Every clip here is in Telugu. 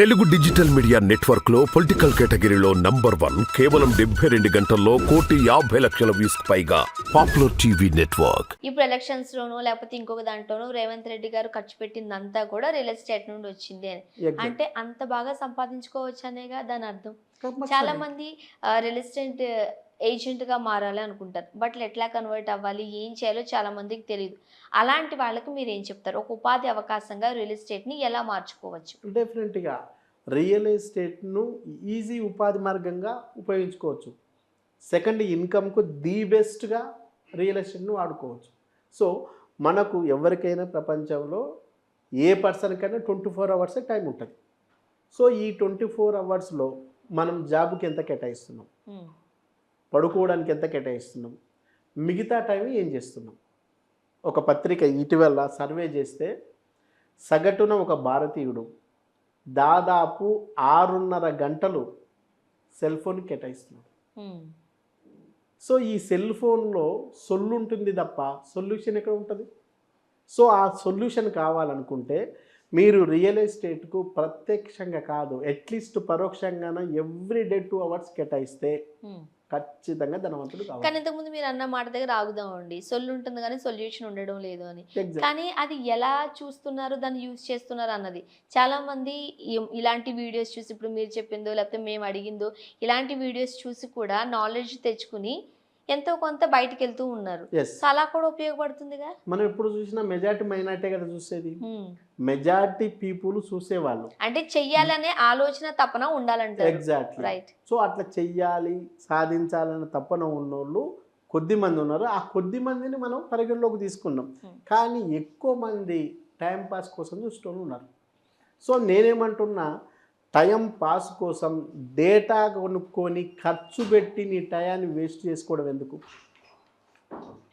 తెలుగు డిజిటల్ మీడియా నెట్వర్క్లో పొలిటికల్ కేటగిరీలో నంబర్ వన్ కేవలం డెబ్బై రెండు గంటల్లో కోటి యాభై లక్షల వ్యూస్ పైగా పాపులర్ టీవీ నెట్వర్క్ ఇప్పుడు ఎలక్షన్స్ లోనో లేకపోతే ఇంకొక దాంట్లోనో రేవంత్ రెడ్డి గారు ఖర్చు పెట్టిందంతా కూడా రియల్ ఎస్టేట్ నుండి వచ్చింది అని. అంటే అంత బాగా సంపాదించుకోవచ్చు అనేగా దాని అర్థం. చాలా మంది రియల్ ఎస్టేట్ ఏజెంట్గా మారాలి అనుకుంటారు. బట్ ఎట్లా కన్వర్ట్ అవ్వాలి ఏం చేయాలో చాలా మందికి తెలియదు. అలాంటి వాళ్ళకి మీరు ఏం చెప్తారు? ఒక ఉపాధి అవకాశంగా రియల్ ఎస్టేట్ని ఎలా మార్చుకోవచ్చు? డెఫినెట్గా రియల్ ఎస్టేట్ను ఈజీ ఉపాధి మార్గంగా ఉపయోగించుకోవచ్చు. సెకండ్ ఇన్కమ్కు ది బెస్ట్గా రియల్ ఎస్టేట్ను వాడుకోవచ్చు. సో మనకు ఎవరికైనా ప్రపంచంలో ఏ పర్సన్కైనా ట్వంటీ ఫోర్ అవర్స్ టైం ఉంటుంది. సో ఈ ట్వంటీ ఫోర్ అవర్స్లో మనం జాబ్కి ఎంత కేటాయిస్తున్నాం? ఉమ్, పడుకోవడానికి ఎంత కేటాయిస్తున్నాం? మిగతా టైం ఏం చేస్తున్నాం? ఒక పత్రిక ఇటీవల సర్వే చేస్తే సగటున ఒక భారతీయుడు దాదాపు ఆరున్నర గంటలు సెల్ ఫోన్ కేటాయిస్తున్నాడు. సో ఈ సెల్ ఫోన్లో సొల్లు ఉంటుంది తప్ప సొల్యూషన్ ఎక్కడ ఉంటుంది? సో ఆ సొల్యూషన్ కావాలనుకుంటే మీరు రియల్ ఎస్టేట్కు ప్రత్యక్షంగా కాదు అట్లీస్ట్ పరోక్షంగాన ఎవ్రీ డే టూ అవర్స్ కేటాయిస్తే ఉమ్. ఖచ్చితంగా ధనవంతుడు కావాలి కానీ ఇంతకుముందు మీరు అన్న మాట దగ్గర ఆగుదామండి సొల్లు ఉంటుంది కానీ సొల్యూషన్ ఉండడం లేదు అని. కానీ అది ఎలా చూస్తున్నారు దాన్ని యూజ్ చేస్తున్నారు అన్నది చాలా మంది ఇలాంటి వీడియోస్ చూసి ఇప్పుడు మీరు చెప్పిందో లేకపోతే మేము అడిగిందో ఇలాంటి వీడియోస్ చూసి కూడా నాలెడ్జ్ తెచ్చుకుని ఎంతో కొంత బయటికి వెళ్తూ ఉన్నారు అలా కూడా ఉపయోగపడుతుందిగా? మనం ఎప్పుడు చూసినా మెజార్టీ మైనార్టీ కదా చూసేది. మెజార్టీ పీపుల్ చూసేవాళ్ళు. అంటే చెయ్యాలనే ఆలోచన తపన ఉండాలంటారు. ఎగ్జాక్ట్లీ రైట్ సో అట్లా చెయ్యాలి సాధించాలన్న తపన ఉన్నోళ్ళు కొద్ది మంది ఉన్నారు. ఆ కొద్ది మందిని మనం పరిగణలోకి తీసుకున్నాం. Hmm. కానీ ఎక్కువ మంది టైం పాస్ కోసం చూసేటోళ్ళు ఉన్నారు. సో నేనేమంటున్నా టైం పాస్ కోసం డేటా కొనుక్కొని ఖర్చు పెట్టి నీ టయాన్ని వేస్ట్ చేసుకోవడం ఎందుకు?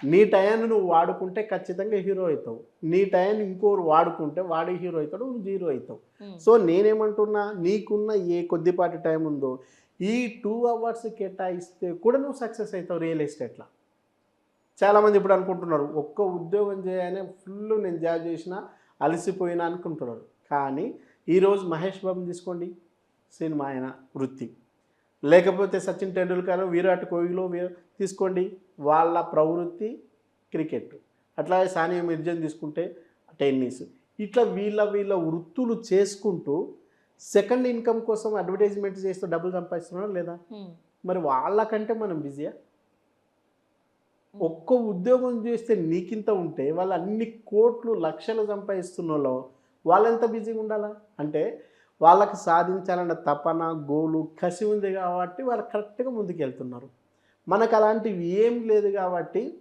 నీ టయాన్ని నువ్వు వాడుకుంటే ఖచ్చితంగా హీరో అవుతావు. నీ టయాన్ని ఇంకోరు వాడుకుంటే వాడే హీరో అవుతాడు నువ్వు జీరో అవుతావు. హ్మ్. సో నేనేమంటున్నా నీకున్న ఏ కొద్దిపాటి టైం ఉందో ఈ టూ అవర్స్ కేటాయిస్తే కూడా నువ్వు సక్సెస్ అవుతావు రియల్ ఎస్టేట్లో. చాలామంది ఇప్పుడు అనుకుంటున్నారు ఒక్క ఉద్యోగం చేయగానే ఫుల్ నేను జాబ్ చేసిన అలసిపోయినా అనుకుంటున్నారు. కానీ ఈరోజు మహేష్ బాబుని తీసుకోండి. సినిమా ఆయన వృత్తి. లేకపోతే సచిన్ టెండూల్కర్ విరాట్ కోహ్లీలో తీసుకోండి. వాళ్ళ ప్రవృత్తి క్రికెట్. అట్లాగే సానియా మిర్జాని తీసుకుంటే టెన్నిస్. ఇట్లా వీళ్ళ వీళ్ళ వృత్తులు చేసుకుంటూ సెకండ్ ఇన్కమ్ కోసం అడ్వర్టైజ్మెంట్ చేస్తూ డబ్బులు సంపాదిస్తున్నారా లేదా. మరి వాళ్ళకంటే మనం బిజీయా? ఒక్క ఉద్యోగం చేస్తే నీకింత ఉంటే వాళ్ళు అన్ని కోట్లు లక్షలు సంపాదిస్తున్న వాళ్ళు ఎంత బిజీగా ఉండాలా? అంటే వాళ్ళకి సాధించాలన్న తపన గోలు కసి ఉంది కాబట్టి వాళ్ళు కరెక్ట్గా ముందుకెళ్తున్నారు. మనకు అలాంటివి ఏం లేదు కాబట్టి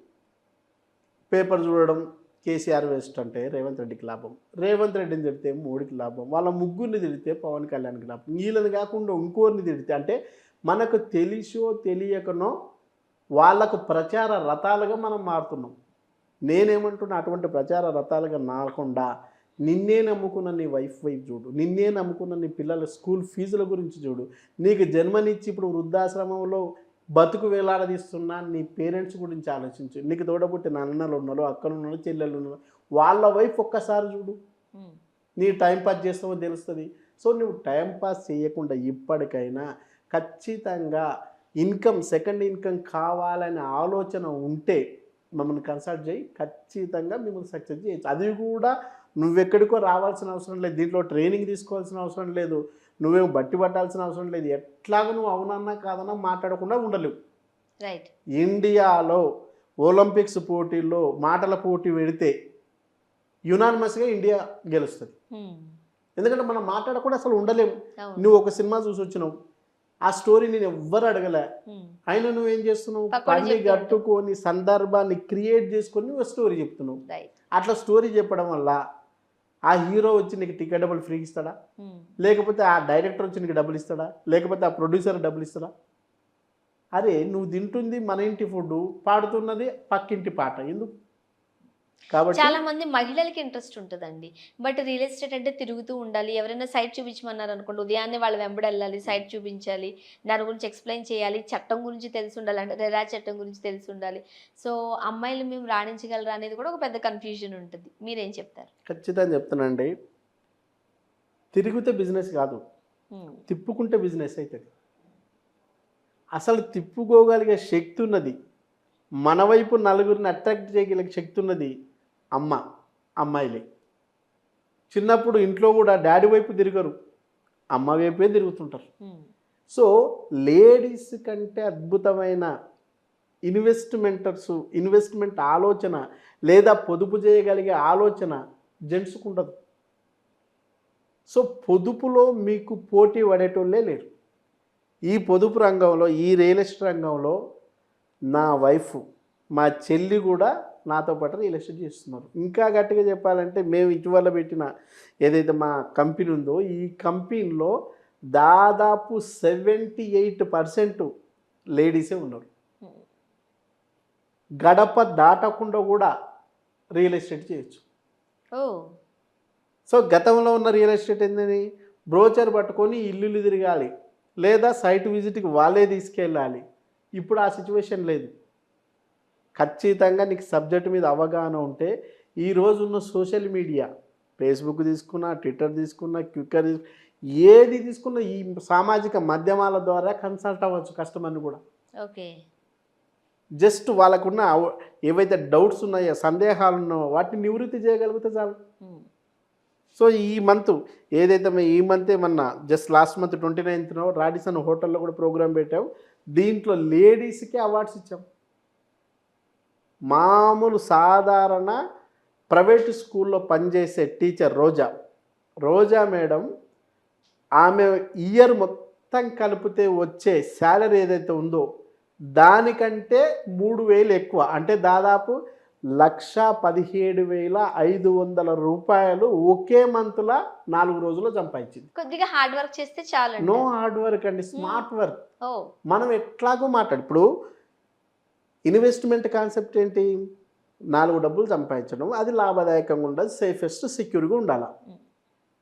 పేపర్ చూడడం కేసీఆర్ వేస్ట్ అంటే రేవంత్ రెడ్డికి లాభం. రేవంత్ రెడ్డిని తిడితే మోడీకి లాభం. వాళ్ళ ముగ్గురిని తిడితే పవన్ కళ్యాణ్కి లాభం. వీళ్ళని కాకుండా ఇంకోరిని తిడితే అంటే మనకు తెలిసో తెలియకనో వాళ్ళకు ప్రచార రథాలుగా మనం మారుతున్నాం. నేనేమంటున్నా అటువంటి ప్రచార రథాలుగా నాకుండా నిన్నే నమ్ముకున్న నీ వైఫ్ వైఫ్ చూడు. నిన్నే నమ్ముకున్న నీ పిల్లల స్కూల్ ఫీజుల గురించి చూడు. నీకు జన్మనిచ్చి ఇప్పుడు వృద్ధాశ్రమంలో బతుకు వేలాడదీస్తున్న నీ పేరెంట్స్ గురించి ఆలోచించు. నీకు తోడబుట్టిన అన్నలు ఉన్నారు అక్కలు ఉన్నారు చెల్లెలు ఉన్నారు వాళ్ళ వైఫ్ ఒక్కసారి చూడు. నీ టైం పాస్ చేస్తావో తెలుస్తుంది. సో నువ్వు టైం పాస్ చేయకుండా ఇప్పటికైనా ఖచ్చితంగా ఇన్కమ్ సెకండ్ ఇన్కమ్ కావాలనే ఆలోచన ఉంటే మమ్మల్ని కన్సల్ట్ చేయి. ఖచ్చితంగా మిమ్మల్ని సక్సెస్ చేయొచ్చు. అది కూడా నువ్వెక్కడికో రావాల్సిన అవసరం లేదు. దీంట్లో ట్రైనింగ్ తీసుకోవాల్సిన అవసరం లేదు. నువ్వేం బట్టి పట్టాల్సిన అవసరం లేదు. ఎట్లాగో నువ్వు అవునన్నా కాదన్నా మాట్లాడకుండా ఉండలేవు. రైట్ ఇండియాలో ఒలింపిక్స్ పోటీల్లో మాటల పోటీ పెడితే యునానిమస్గా ఇండియా గెలుస్తుంది. హ్మ్. ఎందుకంటే మనం మాట్లాడకుండా అసలు ఉండలేము. నువ్వు ఒక సినిమా చూసి వచ్చినావు ఆ స్టోరీ నేను ఎవ్వరు అడగలే. అయినా నువ్వేం చేస్తున్నావు? పని కట్టుకొని సందర్భాన్ని క్రియేట్ చేసుకొని నువ్వు స్టోరీ చెప్తున్నావు. అట్లా స్టోరీ చెప్పడం వల్ల ఆ హీరో వచ్చి నీకు టికెట్ డబ్బులు ఫ్రీ ఇస్తాడా. లేకపోతే ఆ డైరెక్టర్ వచ్చి నీకు డబ్బులు ఇస్తాడా? లేకపోతే ఆ ప్రొడ్యూసర్ డబ్బులు ఇస్తాడా? అరే నువ్వు తింటుంది మన ఇంటి ఫుడ్ పాడుతున్నది పక్కింటి పాట. ఎందుకు? కాబట్టి చాలా మంది మహిళలకి ఇంట్రెస్ట్ ఉంటుందండి. బట్ రియల్ ఎస్టేట్ అంటే తిరుగుతూ ఉండాలి. ఎవరైనా సైట్ చూపించమన్నారు అనుకోండి ఉదయాన్నే వాళ్ళు వెంబడి వెళ్ళాలి సైట్ చూపించాలి దాని గురించి ఎక్స్ప్లెయిన్ చేయాలి చట్టం గురించి తెలిసి ఉండాలి అంటే రెరా చట్టం గురించి తెలిసి ఉండాలి. సో అమ్మాయిలు మేము రాణించగలరా అనేది కూడా ఒక పెద్ద కన్ఫ్యూజన్ ఉంటుంది. మీరేం చెప్తారు? ఖచ్చితంగా చెప్తానండి తిరిగితే బిజినెస్ కాదు. తిప్పుకుంటే బిజినెస్ అవుతుంది అసలు తిప్పుకోగలిగే శక్తి ఉన్నది. మన వైపు నలుగురిని అట్రాక్ట్ చేయగలిగే శక్తి ఉన్నది. అమ్మ అమ్మాయిలే. చిన్నప్పుడు ఇంట్లో కూడా డాడీ వైపు తిరగరు అమ్మ వైపే తిరుగుతుంటారు. సో లేడీస్ కంటే అద్భుతమైన ఇన్వెస్ట్మెంటర్స్ ఇన్వెస్ట్మెంట్ ఆలోచన లేదా పొదుపు చేయగలిగే ఆలోచన జెంట్స్కు ఉండదు సో పొదుపులో మీకు పోటీ పడేటోళ్ళే లేరు. ఈ పొదుపు రంగంలో ఈ రియల్ ఎస్టేట్ రంగంలో నా వైఫ్ మా చెల్లి కూడా నాతో పాటు రియల్ ఎస్టేట్ చేస్తున్నారు. ఇంకా గట్టిగా చెప్పాలంటే మేము ఇటీవల పెట్టిన ఏదైతే మా కంపెనీ ఉందో ఈ కంపెనీలో దాదాపు సెవెంటీ ఎయిట్ పర్సెంట్ లేడీసే ఉన్నారు. గడప దాటకుండా కూడా రియల్ ఎస్టేట్ చేయొచ్చు. సో గతంలో ఉన్న రియల్ ఎస్టేట్ ఏంటని బ్రోచర్ పట్టుకొని ఇల్లులు తిరగాలి. లేదా సైట్ విజిట్కి వాళ్ళే తీసుకెళ్ళాలి. ఇప్పుడు ఆ సిచ్యువేషన్ లేదు. ఖచ్చితంగా నీకు సబ్జెక్ట్ మీద అవగాహన ఉంటే ఈ రోజు ఉన్న సోషల్ మీడియా ఫేస్బుక్ తీసుకున్నా ట్విట్టర్ తీసుకున్నా క్విక్కర్ తీసుకు ఏది తీసుకున్నా ఈ సామాజిక మాధ్యమాల ద్వారా కన్సల్ట్ అవ్వచ్చు కస్టమర్ని కూడా. ఓకే. జస్ట్ వాళ్ళకున్న ఏవైతే డౌట్స్ ఉన్నాయో సందేహాలు ఉన్నాయో వాటిని నివృత్తి చేయగలిగితే చాలు. సో ఈ మంత్ ఏదైతే ఈ మంత్ ఏమన్నా జస్ట్ లాస్ట్ మంత్ ట్వంటీ నైన్త్నో రాడిసన్ హోటల్లో కూడా ప్రోగ్రామ్ పెట్టాం దీంట్లో లేడీస్కి అవార్డ్స్ ఇచ్చాం మామూలు సాధారణ ప్రైవేట్ స్కూల్లో పనిచేసే టీచర్ రోజా. రోజా మేడం ఆమె ఇయర్ మొత్తం కలిపితే వచ్చే శాలరీ ఏదైతే ఉందో దానికంటే మూడు వేలు ఎక్కువ. అంటే దాదాపు లక్ష పదిహేడు వేల ఐదు వందల రూపాయలు ఒకే మంత్లో నాలుగు రోజుల్లో సంపాదించింది. కొద్దిగా హార్డ్ వర్క్ చేస్తే చాలు నో హార్డ్ వర్క్ అండి స్మార్ట్ వర్క్. మనం ఎట్లాగో మాట్లాడు ఇప్పుడు ఇన్వెస్ట్మెంట్ కాన్సెప్ట్ ఏంటి? నాలుగు డబ్బులు సంపాదించడం అది లాభదాయకంగా ఉండదు సేఫెస్ట్ సెక్యూర్గా ఉండాలి.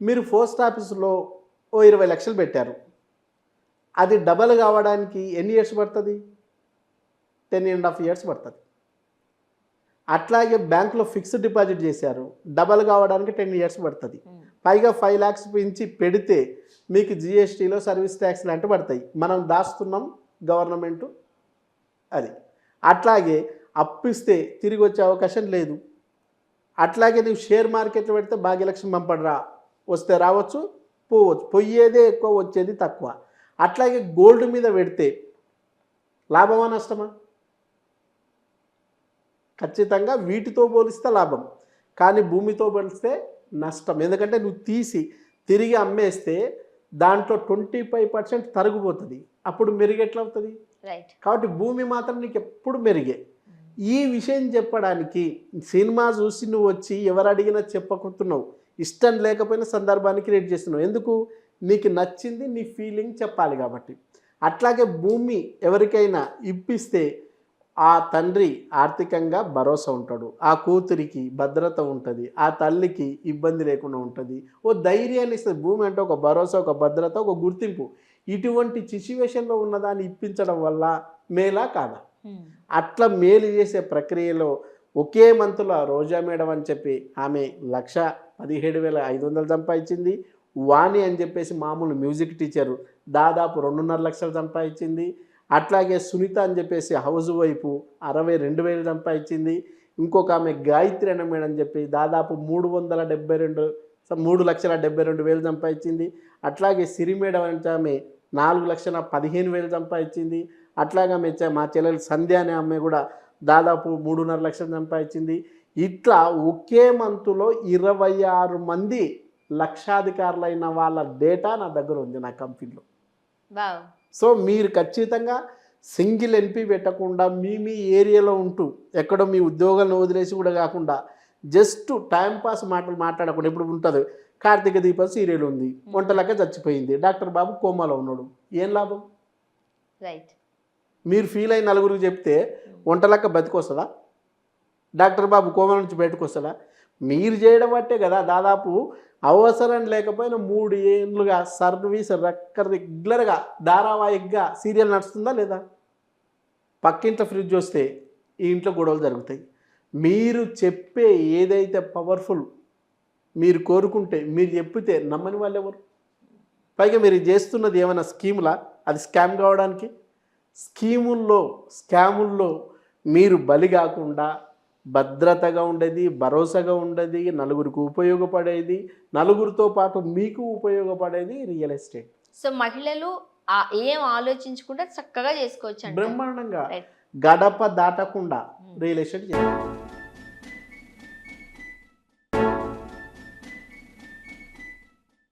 మీరు పోస్ట్ ఆఫీస్లో ఓ ఇరవై లక్షలు పెట్టారు. అది డబల్ కావడానికి ఎన్ని ఇయర్స్ పడుతుంది? టెన్ అండ్ హాఫ్ ఇయర్స్ పడుతుంది. అట్లాగే బ్యాంకులో ఫిక్స్డ్ డిపాజిట్ చేశారు డబల్ కావడానికి టెన్ ఇయర్స్ పడుతుంది. పైగా ఫైవ్ ల్యాక్స్ పెంచి పెడితే మీకు జిఎస్టీలో సర్వీస్ ట్యాక్స్ లాంటివి పడతాయి. మనం దాస్తున్నాం గవర్నమెంట్ అది. అట్లాగే అప్పిస్తే తిరిగి వచ్చే అవకాశం లేదు. అట్లాగే నువ్వు షేర్ మార్కెట్లో పెడితే భాగ్యలక్ష్మి పంపడరా? వస్తే రావచ్చు పోవచ్చు. పోయేదే ఎక్కువ వచ్చేది తక్కువ. అట్లాగే గోల్డ్ మీద పెడితే లాభమా నష్టమా? ఖచ్చితంగా వీటితో పోలిస్తే లాభం. కానీ భూమితో పోలిస్తే నష్టం. ఎందుకంటే నువ్వు తీసి తిరిగి అమ్మేస్తే దాంట్లో ట్వంటీ ఫైవ్ పర్సెంట్ తరుగుపోతుంది అప్పుడు మెరుగు అవుతుంది కాబట్టి భూమి మాత్రం నీకు ఎప్పుడు మెరుగే. ఈ విషయం చెప్పడానికి సినిమా చూసి నువ్వు వచ్చి ఎవరు అడిగినా చెప్పకుంటున్నావు. ఇష్టం లేకపోయినా సందర్భాన్ని క్రియేట్ చేస్తున్నావు. ఎందుకు? నీకు నచ్చింది నీ ఫీలింగ్ చెప్పాలి కాబట్టి. అట్లాగే భూమి ఎవరికైనా ఇప్పిస్తే ఆ తండ్రి ఆర్థికంగా భరోసా ఉంటాడు. ఆ కూతురికి భద్రత ఉంటుంది. ఆ తల్లికి ఇబ్బంది లేకుండా ఉంటుంది. ఓ ధైర్యాన్ని ఇస్తుంది. భూమి అంటే ఒక భరోసా ఒక భద్రత ఒక గుర్తింపు. ఇటువంటి సిచ్యువేషన్లో ఉన్నదాన్ని ఇప్పించడం వల్ల మేలా కాదా. అట్లా మేలు చేసే ప్రక్రియలో ఒకే మంత్లో రోజా మేడం అని చెప్పి ఆమె లక్ష పదిహేడు వేల ఐదు వందలు సంపాదించింది. వాణి అని చెప్పేసి మామూలు మ్యూజిక్ టీచరు దాదాపు రెండున్నర లక్షలు సంపాదించింది. అట్లాగే సునీత అని చెప్పేసి హౌస్ వైపు అరవై రెండు వేలు సంపాదించింది. ఇంకొక ఆమె గాయత్రి అన్న మేడం అని చెప్పి దాదాపు మూడు వందల డెబ్బై రెండు మూడు లక్షల డెబ్బై రెండు వేలు సంపాదించింది. అట్లాగే సిరి మేడం అంటే ఆమె నాలుగు లక్షల పదిహేను వేలు సంపాదించింది. అట్లాగా మెచ్చ మా చెల్లెలు సంధ్య అనే అమ్మాయి కూడా దాదాపు మూడున్నర లక్షలు సంపాదించింది. ఇట్లా ఒకే మంతులో ఇరవై ఆరు మంది లక్షాధికారులైన వాళ్ళ డేటా నా దగ్గర ఉంది నా కంపెనీలో. సో మీరు ఖచ్చితంగా సింగిల్ ఎన్పి పెట్టకుండా మీ మీ ఏరియాలో ఉంటూ ఎక్కడో మీ ఉద్యోగాలను వదిలేసి కూడా కాకుండా జస్ట్ టైం పాస్ మాటలు మాట్లాడకుండా ఇప్పుడు ఉంటుంది కార్తీక దీపం సీరియల్ ఉంది. వంటలక్క చచ్చిపోయింది. డాక్టర్ బాబు కోమాలో ఉన్నాడు. ఏం లాభం? రైట్ మీరు ఫీల్ అయిన నలుగురికి చెప్తే వంటలక్క బతికొస్తుందా? డాక్టర్ బాబు కోమల నుంచి బయటకు వస్తుందా మీరు చేయడం బట్టే కదా. దాదాపు అవసరం లేకపోయినా మూడు ఏళ్ళుగా సర్వీస్ రక్క రెగ్యులర్గా ధారావాహికగా సీరియల్ నడుస్తుందా లేదా? పక్కింట్లో ఫ్రిడ్జ్ వస్తే ఈ ఇంట్లో గొడవలు జరుగుతాయి. మీరు చెప్పే ఏదైతే పవర్ఫుల్ మీరు కోరుకుంటే మీరు చెప్పితే నమ్మని వాళ్ళు ఎవరు పైగా మీరు చేస్తున్నది ఏమైనా స్కీములా? అది స్కామ్ కావడానికి? స్కీముల్లో స్కాముల్లో మీరు బలి కాకుండా భద్రతగా ఉండేది భరోసాగా ఉండేది నలుగురికి ఉపయోగపడేది నలుగురితో పాటు మీకు ఉపయోగపడేది రియల్ ఎస్టేట్. సో మహిళలు ఏం ఆలోచించకుండా చక్కగా చేసుకోవచ్చు బ్రహ్మాండంగా. గడప దాటకుండా రియల్ ఎస్టేట్ చేయాలి.